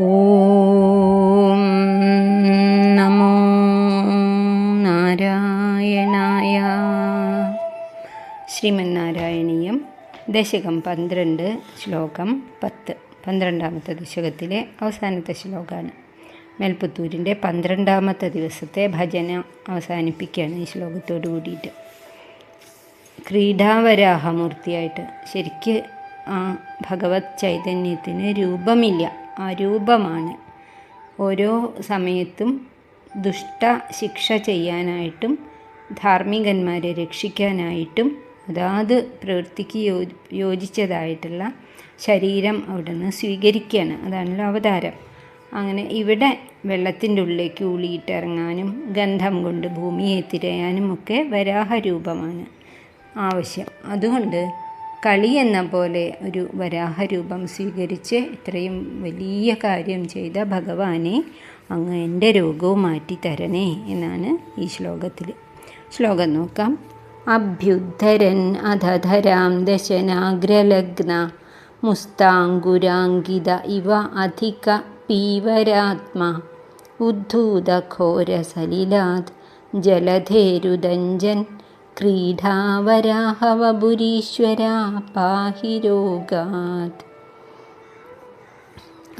ഓം നമോ നാരായണായ. ശ്രീമന്നാരായണീയം ദശകം പന്ത്രണ്ട് ശ്ലോകം പത്ത്. പന്ത്രണ്ടാമത്തെ ദശകത്തിലെ അവസാനത്തെ ശ്ലോകമാണ്. മേൽപ്പുത്തൂരിന്റെ പന്ത്രണ്ടാമത്തെ ദിവസത്തെ ഭജന അവസാനിപ്പിക്കുകയാണ് ഈ ശ്ലോകത്തോട് കൂടിയിട്ട്. ക്രീഡാവരാഹമൂർത്തിയായിട്ട് ശരിക്ക് ആ ഭഗവത് ചൈതന്യത്തിന് രൂപമില്ല. അരൂപമാണ്. ഓരോ സമയത്തും ദുഷ്ട ശിക്ഷ ചെയ്യാനായിട്ടും ധാർമ്മികന്മാരെ രക്ഷിക്കാനായിട്ടും അതാത് പ്രവൃത്തിക്ക് യോ യോജിച്ചതായിട്ടുള്ള ശരീരം അവിടുന്ന് സ്വീകരിക്കുകയാണ് അതാണല്ലോ അവതാരം. അങ്ങനെ ഇവിടെ വെള്ളത്തിന്റെ ഉള്ളിലേക്ക് ഉളിയിട്ടിറങ്ങാനും ഗന്ധം കൊണ്ട് ഭൂമിയെ തിരയാനും ഒക്കെ വരാഹരൂപമാണ് ആവശ്യം. അതുകൊണ്ട് കളി എന്ന പോലെ ഒരു വരാഹരൂപം സ്വീകരിച്ച് ഇത്രയും വലിയ കാര്യം ചെയ്ത ഭഗവാനെ അങ്ങ് എന്റെ രോഗവും മാറ്റി തരണേ എന്നാണ് ഈ ശ്ലോകത്തിൽ ശ്ലോകം നോക്കാം. അഭ്യുദ്ധരൻ അധധരാം ദശനാഗ്രലഗ്ന മുസ്താങ്കുരാങ്കിത ഇവ അധിക പീവരാത്മ ഉദ്ധൂതഘോരസലിലാത് ജലധേരുദഞ്ജൻ ക്രീഡാവരാഹവപുരീശ്വര പാഹി രോഗാത്.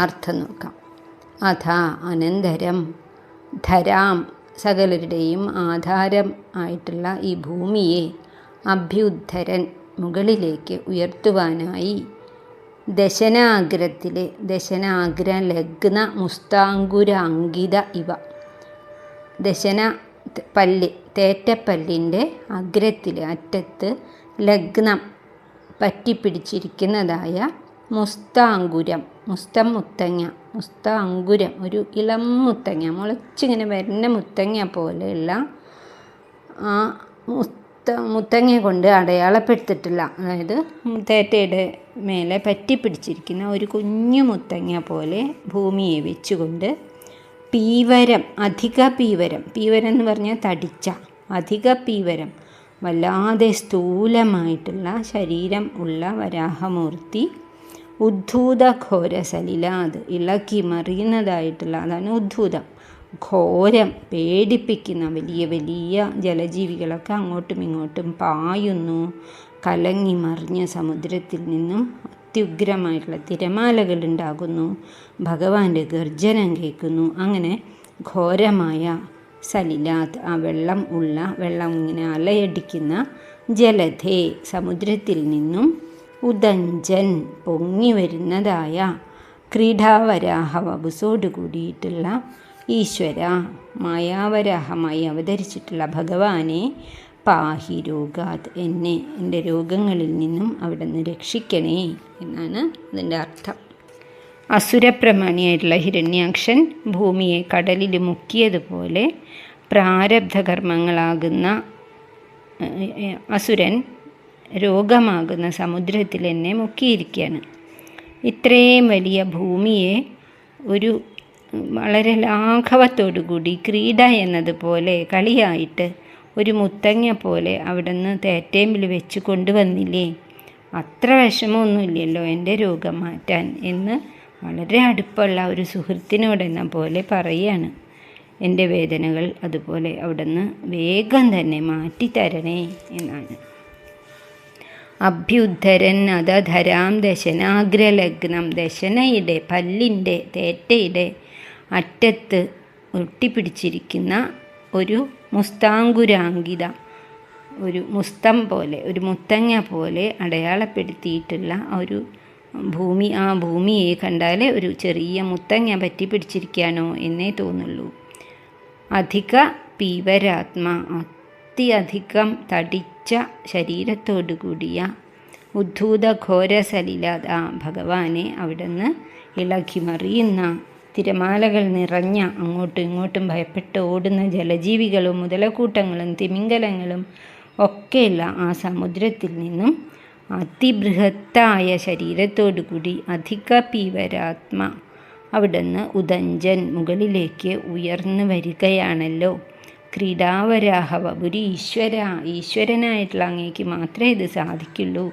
അർത്ഥം നോക്കാം. അഥ അനന്തരം ധരാം സകലരുടെയും ആധാരം ആയിട്ടുള്ള ഈ ഭൂമിയെ അഭ്യുദ്ധരൻ മുകളിലേക്ക് ഉയർത്തുവാനായി ദശനാഗ്രത്തിലെ ദശനാഗ്ര ലഗ്ന മുസ്താങ്കുരാങ്കിത ഇവ. ദശന പല്ല് തേറ്റപ്പല്ലിന്റെ അഗ്രത്തിൽ അറ്റത്ത് ലഗ്നം പറ്റിപ്പിടിച്ചിരിക്കുന്നതായ മുസ്താങ്കുരം മുസ്തം മുത്തങ്ങ മുസ്താങ്കുരം ഒരു ഇളം മുത്തങ്ങ മുളച്ചിങ്ങനെ വരുന്ന മുത്തങ്ങ പോലെയുള്ള ആ മുത്ത മുത്തങ്ങ കൊണ്ട് അടയാളപ്പെടുത്തിട്ടില്ല അതായത് തേറ്റയുടെ മേലെ പറ്റിപ്പിടിച്ചിരിക്കുന്ന ഒരു കുഞ്ഞു മുത്തങ്ങ പോലെ ഭൂമിയെ വെച്ചുകൊണ്ട് പീവരം അധിക പീവരം പീവരം എന്ന് പറഞ്ഞാൽ തടിച്ച അധിക പീവരം. വല്ലാതെ സ്ഥൂലമായിട്ടുള്ള ശരീരം ഉള്ള വരാഹമൂർത്തി. ഉദ്ധൂത ഘോര സലിലാത് ഇളക്കി മറിയുന്നതായിട്ടുള്ള അതാണ് ഉദ്ധൂതം. ഘോരം പേടിപ്പിക്കുന്ന വലിയ വലിയ ജലജീവികളൊക്കെ അങ്ങോട്ടും ഇങ്ങോട്ടും പായുന്നു. കലങ്ങി മറിഞ്ഞ സമുദ്രത്തിൽ നിന്നും അത്യുഗ്രമായിട്ടുള്ള തിരമാലകൾ ഉണ്ടാകുന്നു ഭഗവാന്റെ ഗർജനം കേൾക്കുന്നു. അങ്ങനെ ഘോരമായ സലിലാത് ആ വെള്ളം ഉള്ള വെള്ളം ഇങ്ങനെ അലയടിക്കുന്ന ജലധേ സമുദ്രത്തിൽ നിന്നും ഉദഞ്ചൻ പൊങ്ങി വരുന്നതായ ക്രീഡാവരാഹ വബുസോട് കൂടിയിട്ടുള്ള ഈശ്വര മായാവരാഹമായി അവതരിച്ചിട്ടുള്ള ഭഗവാനെ പാഹി രോഗാത് എന്നെ എന്റെ രോഗങ്ങളിൽ നിന്നും അവിടെ നിന്ന് രക്ഷിക്കണേ എന്നാണ് അതിന്റെ അർത്ഥം. അസുരപ്രമാണിയായിട്ടുള്ള ഹിരണ്യാക്ഷൻ ഭൂമിയെ കടലിൽ മുക്കിയതുപോലെ പ്രാരബ്ധകർമ്മങ്ങളാകുന്ന അസുരൻ രോഗമാകുന്ന സമുദ്രത്തിൽ എന്നെ മുക്കിയിരിക്കുകയാണ്. ഇത്രയും വലിയ ഭൂമിയെ ഒരു വളരെ ലാഘവത്തോടുകൂടി ക്രീഡ എന്നതുപോലെ കളിയായിട്ട് ഒരു മുത്തങ്ങ പോലെ അവിടെ നിന്ന് തേറ്റേമ്പിൽ വെച്ച് കൊണ്ടുവന്നില്ലേ? അത്ര വിഷമമൊന്നുമില്ലല്ലോ എന്റെ രോഗം മാറ്റാൻ എന്ന് വളരെ അടുപ്പമുള്ള ഒരു സുഹൃത്തിനോട് എന്ന പോലെ പറയുകയാണ് എന്റെ വേദനകൾ അതുപോലെ അവിടുന്ന് വേഗം തന്നെ മാറ്റിത്തരണേ എന്നാണ്. അഭ്യുദ്ധരൻ അതധരാം ദശനാഗ്രലഗ്നം ദശനയുടെ പല്ലിന്റെ തേറ്റയുടെ അറ്റത്ത് ഒട്ടിപ്പിടിച്ചിരിക്കുന്ന ഒരു മുസ്താങ്കുരാങ്കിത ഒരു മുസ്തം പോലെ ഒരു മുത്തങ്ങ പോലെ അടയാളപ്പെടുത്തിയിട്ടുള്ള ഒരു ഭൂമി ആ ഭൂമിയെ കണ്ടാൽ ഒരു ചെറിയ മുത്തങ്ങ പറ്റി പിടിച്ചിരിക്കാനോ എന്നേ തോന്നുള്ളൂ. അധിക പീവരാത്മ അത്യധികം തടിച്ച ശരീരത്തോടു കൂടിയ ഉദ്ധൂത ആ ഭഗവാനെ അവിടുന്ന് ഇളക്കി മറിയുന്ന തിരമാലകൾ നിറഞ്ഞ അങ്ങോട്ടും ഇങ്ങോട്ടും ഭയപ്പെട്ട് ഓടുന്ന ജലജീവികളും മുതലക്കൂട്ടങ്ങളും തിമിംഗലങ്ങളും ഒക്കെയുള്ള ആ സമുദ്രത്തിൽ നിന്നും അതിബൃഹത്തായ ശരീരത്തോടുകൂടി അധിക പീവരാത്മ അവിടുന്ന് ഉദഞ്ചൻ മുകളിലേക്ക് ഉയർന്നു വരികയാണല്ലോ. ക്രീഡാവരാഹവപുരി ഈശ്വര ഈശ്വരനായിട്ടുള്ള അങ്ങേക്ക് മാത്രമേ ഇത് സാധിക്കുള്ളൂ.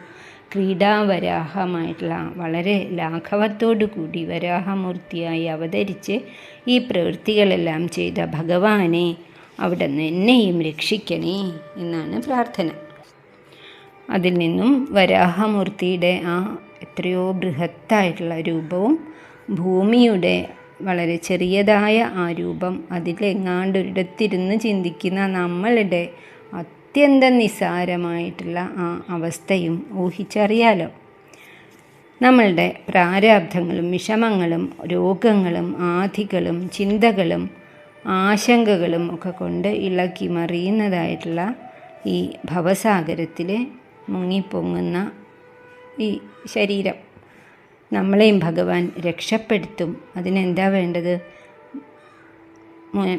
ക്രീഡാവരാഹമായിട്ടുള്ള വളരെ ലാഘവത്തോടു കൂടി വരാഹമൂർത്തിയായി അവതരിച്ച് ഈ പ്രവൃത്തികളെല്ലാം ചെയ്ത ഭഗവാനെ അവിടെ നിന്ന് എന്നെയും രക്ഷിക്കണേ എന്നാണ് പ്രാർത്ഥന. അതിൽ നിന്നും വരാഹമൂർത്തിയുടെ ആ എത്രയോ ബൃഹത്തായിട്ടുള്ള രൂപവും ഭൂമിയുടെ വളരെ ചെറിയതായ ആ രൂപം അതിലെങ്ങാണ്ടൊരിടത്തിരുന്ന് ചിന്തിക്കുന്ന നമ്മളുടെ അത്യന്തം നിസ്സാരമായിട്ടുള്ള ആ അവസ്ഥയും ഊഹിച്ചറിയാലോ? നമ്മളുടെ പ്രാരാബ്ധങ്ങളും വിഷമങ്ങളും രോഗങ്ങളും ആധികളും ചിന്തകളും ആശങ്കകളും ഒക്കെ കൊണ്ട് ഇളക്കി മറിയുന്നതായിട്ടുള്ള ഈ ഭവസാഗരത്തിൽ മുങ്ങിപ്പൊങ്ങുന്ന ഈ ശരീരം. നമ്മളെയും ഭഗവാൻ രക്ഷപ്പെടുത്തും. അതിനെന്താ വേണ്ടത്?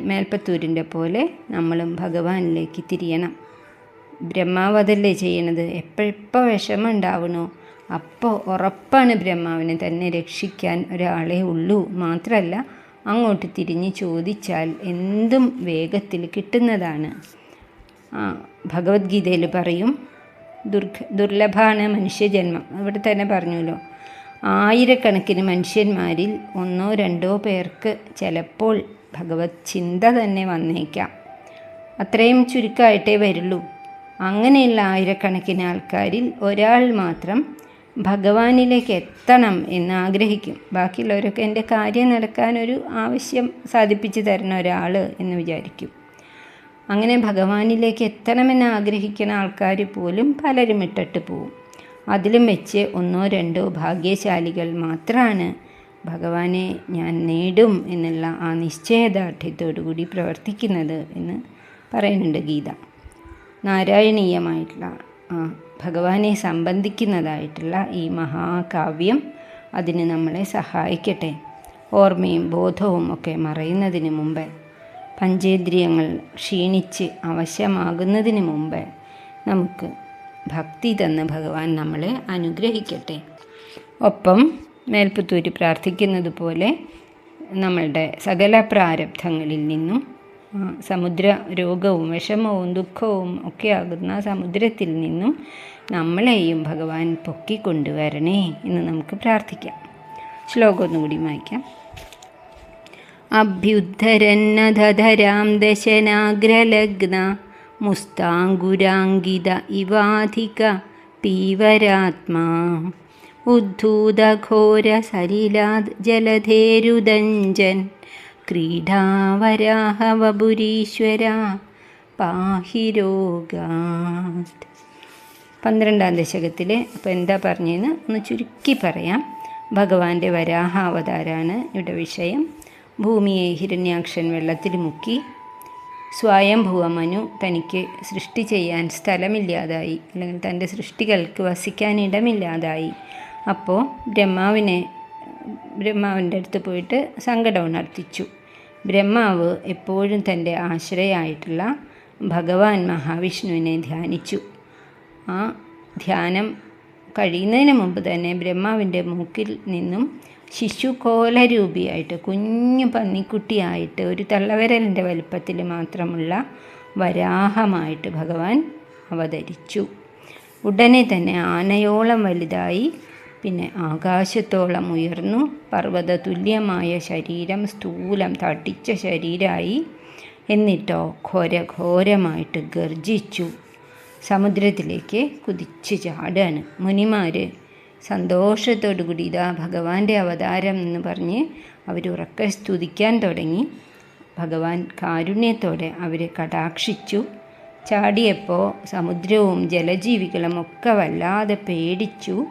മേൽപ്പത്തൂരിന്റെ പോലെ നമ്മളും ഭഗവാനിലേക്ക് തിരിയണം. ബ്രഹ്മാവതല്ലേ ചെയ്യണത്? എപ്പോഴെപ്പോൾ വിഷമം ഉണ്ടാവണോ അപ്പോൾ ഉറപ്പാണ് ബ്രഹ്മാവിനെ തന്നെ രക്ഷിക്കാൻ ഒരാളെ ഉള്ളൂ. മാത്രമല്ല അങ്ങോട്ട് തിരിഞ്ഞ് ചോദിച്ചാൽ എന്തും വേഗത്തിൽ കിട്ടുന്നതാണ്. ഭഗവത്ഗീതയിൽ പറയും ദുർഘ ദുർലഭമാണ് മനുഷ്യജന്മം. ഇവിടെ തന്നെ പറഞ്ഞല്ലോ ആയിരക്കണക്കിന് മനുഷ്യന്മാരിൽ ഒന്നോ രണ്ടോ പേർക്ക് ചിലപ്പോൾ ഭഗവത് ചിന്ത തന്നെ വന്നേക്കാം. അത്രയും ചുരുക്കമായിട്ടേ വരുള്ളൂ. അങ്ങനെയുള്ള ആയിരക്കണക്കിന് ആൾക്കാരിൽ ഒരാൾ മാത്രം ഭഗവാനിലേക്ക് എത്തണം എന്ന് ആഗ്രഹിക്കും ബാക്കിയുള്ളവരൊക്കെ എന്റെ കാര്യം നടക്കാനൊരു ആവശ്യം സാധിപ്പിച്ചു തരുന്ന ഒരാൾ എന്ന് വിചാരിക്കും. അങ്ങനെ ഭഗവാനിലേക്ക് എത്തണമെന്ന് ആഗ്രഹിക്കുന്ന ആൾക്കാർ പോലും പലരും ഇട്ടിട്ട് പോവും. അതിലും വെച്ച് ഒന്നോ രണ്ടോ ഭാഗ്യശാലികൾ മാത്രമാണ് ഭഗവാനെ ഞാൻ നേടും എന്നുള്ള ആ നിശ്ചയദാർഢ്യത്തോടു കൂടി പ്രവർത്തിക്കുന്നത് എന്ന് പറയുന്നുണ്ട് ഗീത. നാരായണീയമായിട്ടുള്ള ഭഗവാനെ സംബന്ധിക്കുന്നതായിട്ടുള്ള ഈ മഹാകാവ്യം അതിന് നമ്മളെ സഹായിക്കട്ടെ. ഓർമ്മയും ബോധവും ഒക്കെ മറയുന്നതിന് മുമ്പ് പഞ്ചേന്ദ്രിയങ്ങൾ ക്ഷീണിച്ച് അവശമാകുന്നതിന് മുമ്പ് നമുക്ക് ഭക്തി തന്ന് ഭഗവാൻ നമ്മളെ അനുഗ്രഹിക്കട്ടെ. ഒപ്പം മേൽപ്പത്തൂര് പ്രാർത്ഥിക്കുന്നത് പോലെ നമ്മളുടെ സകല പ്രാരബ്ധങ്ങളിൽ നിന്നും സമുദ്ര രോഗവും വിഷമവും ദുഃഖവും ഒക്കെ ആകുന്ന സമുദ്രത്തിൽ നിന്നും നമ്മളെയും ഭഗവാൻ പൊക്കിക്കൊണ്ടുവരണേ എന്ന് നമുക്ക് പ്രാർത്ഥിക്കാം. ശ്ലോകം ഒന്നുകൂടി വായിക്കാം. അഭ്യുദ്ധരന്നധരാം ദശനാഗ്രലഗ്ന മുസ്താങ്കുരാങ്കിത ഇവാധിക പീവരാത്മാ. ഉദ്ധൂതഘോരസലിലാത് ജലധേരുദഞ്ജൻ ക്രീഡാവരാഹവപുരീശ്വര പാഹി രോഗാത് പന്ത്രണ്ടാം ദശകത്തിൽ അപ്പോൾ എന്താ പറഞ്ഞതെന്ന് ഒന്ന് ചുരുക്കി പറയാം. ഭഗവാന്റെ വരാഹാവതാരാണ് ഇവിടെ വിഷയം. ഭൂമിയെ ഹിരണ്യാക്ഷൻ വെള്ളത്തിൽ മുക്കി. സ്വയംഭുവ മനു തനിക്ക് സൃഷ്ടി ചെയ്യാൻ സ്ഥലമില്ലാതായി. അല്ലെങ്കിൽ തന്റെ സൃഷ്ടികൾക്ക് വസിക്കാൻ ഇടമില്ലാതായി. അപ്പോൾ ബ്രഹ്മാവിനെ ബ്രഹ്മാവിന്റെ അടുത്ത് പോയിട്ട് സങ്കടം ഉണർത്തിച്ചു. ബ്രഹ്മാവ് എപ്പോഴും തന്റെ ആശ്രയമായിട്ടുള്ള ഭഗവാൻ മഹാവിഷ്ണുവിനെ ധ്യാനിച്ചു. ആ ധ്യാനം കഴിയുന്നതിന് മുമ്പ് തന്നെ ബ്രഹ്മാവിന്റെ മൂക്കിൽ നിന്നും ശിശു കോലരൂപിയായിട്ട് കുഞ്ഞു പന്നിക്കുട്ടിയായിട്ട് ഒരു തള്ളവിരലിന്റെ വലിപ്പത്തിൽ മാത്രമുള്ള വരാഹമായിട്ട് ഭഗവാൻ അവതരിച്ചു. ഉടനെ തന്നെ ആനയോളം വലുതായി പിന്നെ ആകാശത്തോളം ഉയർന്നു പർവത തുല്യമായ ശരീരം സ്ഥൂലം തടിച്ച ശരീരമായി എന്നിട്ടോ ഘോരഘോരമായിട്ട് ഗർജിച്ചു. സമുദ്രത്തിലേക്ക് കുതിച്ചു ചാടാണ്. മുനിമാർ സന്തോഷത്തോടു കൂടി ഇതാ ഭഗവാന്റെ അവതാരം എന്ന് പറഞ്ഞ് അവർ ഉറക്കെ സ്തുതിക്കാൻ തുടങ്ങി. ഭഗവാൻ കാരുണ്യത്തോടെ അവരെ കടാക്ഷിച്ചു. ചാടിയപ്പോൾ സമുദ്രവും ജലജീവികളും ഒക്കെ വല്ലാതെ പേടിച്ചു.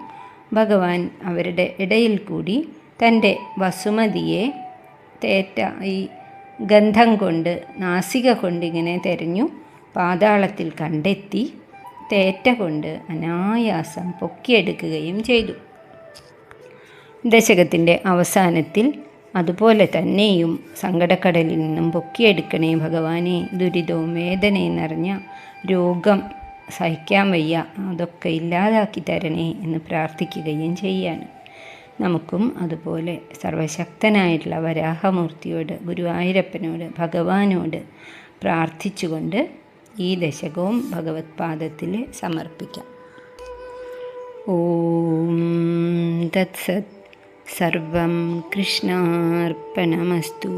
ഭഗവാൻ അവരുടെ ഇടയിൽ കൂടി തന്റെ വസുമതിയെ തേറ്റ ഈ ഗന്ധം കൊണ്ട് നാസിക കൊണ്ടിങ്ങനെ തെരഞ്ഞു പാതാളത്തിൽ കണ്ടെത്തി. തേറ്റ കൊണ്ട് അനായാസം പൊക്കിയെടുക്കുകയും ചെയ്തു. ദശകത്തിന്റെ അവസാനത്തിൽ അതുപോലെ തന്നെയും സങ്കടക്കടലിൽ നിന്നും പൊക്കിയെടുക്കണേ ഭഗവാനെ ദുരിതവും വേദനയും നിറഞ്ഞ രോഗം സഹിക്കാൻ വയ്യ അതൊക്കെ ഇല്ലാതാക്കി തരണേ എന്ന് പ്രാർത്ഥിക്കുകയും ചെയ്യാണ്. നമുക്കും അതുപോലെ സർവശക്തനായിട്ടുള്ള വരാഹമൂർത്തിയോട് ഗുരുവായൂരപ്പനോട് ഭഗവാനോട് പ്രാർത്ഥിച്ചുകൊണ്ട് ഈ ദശകവും ഭഗവത് പാദത്തിൽ സമർപ്പിക്കാം ഓം തത്സത് സർവം കൃഷ്ണാർപ്പണമസ്തു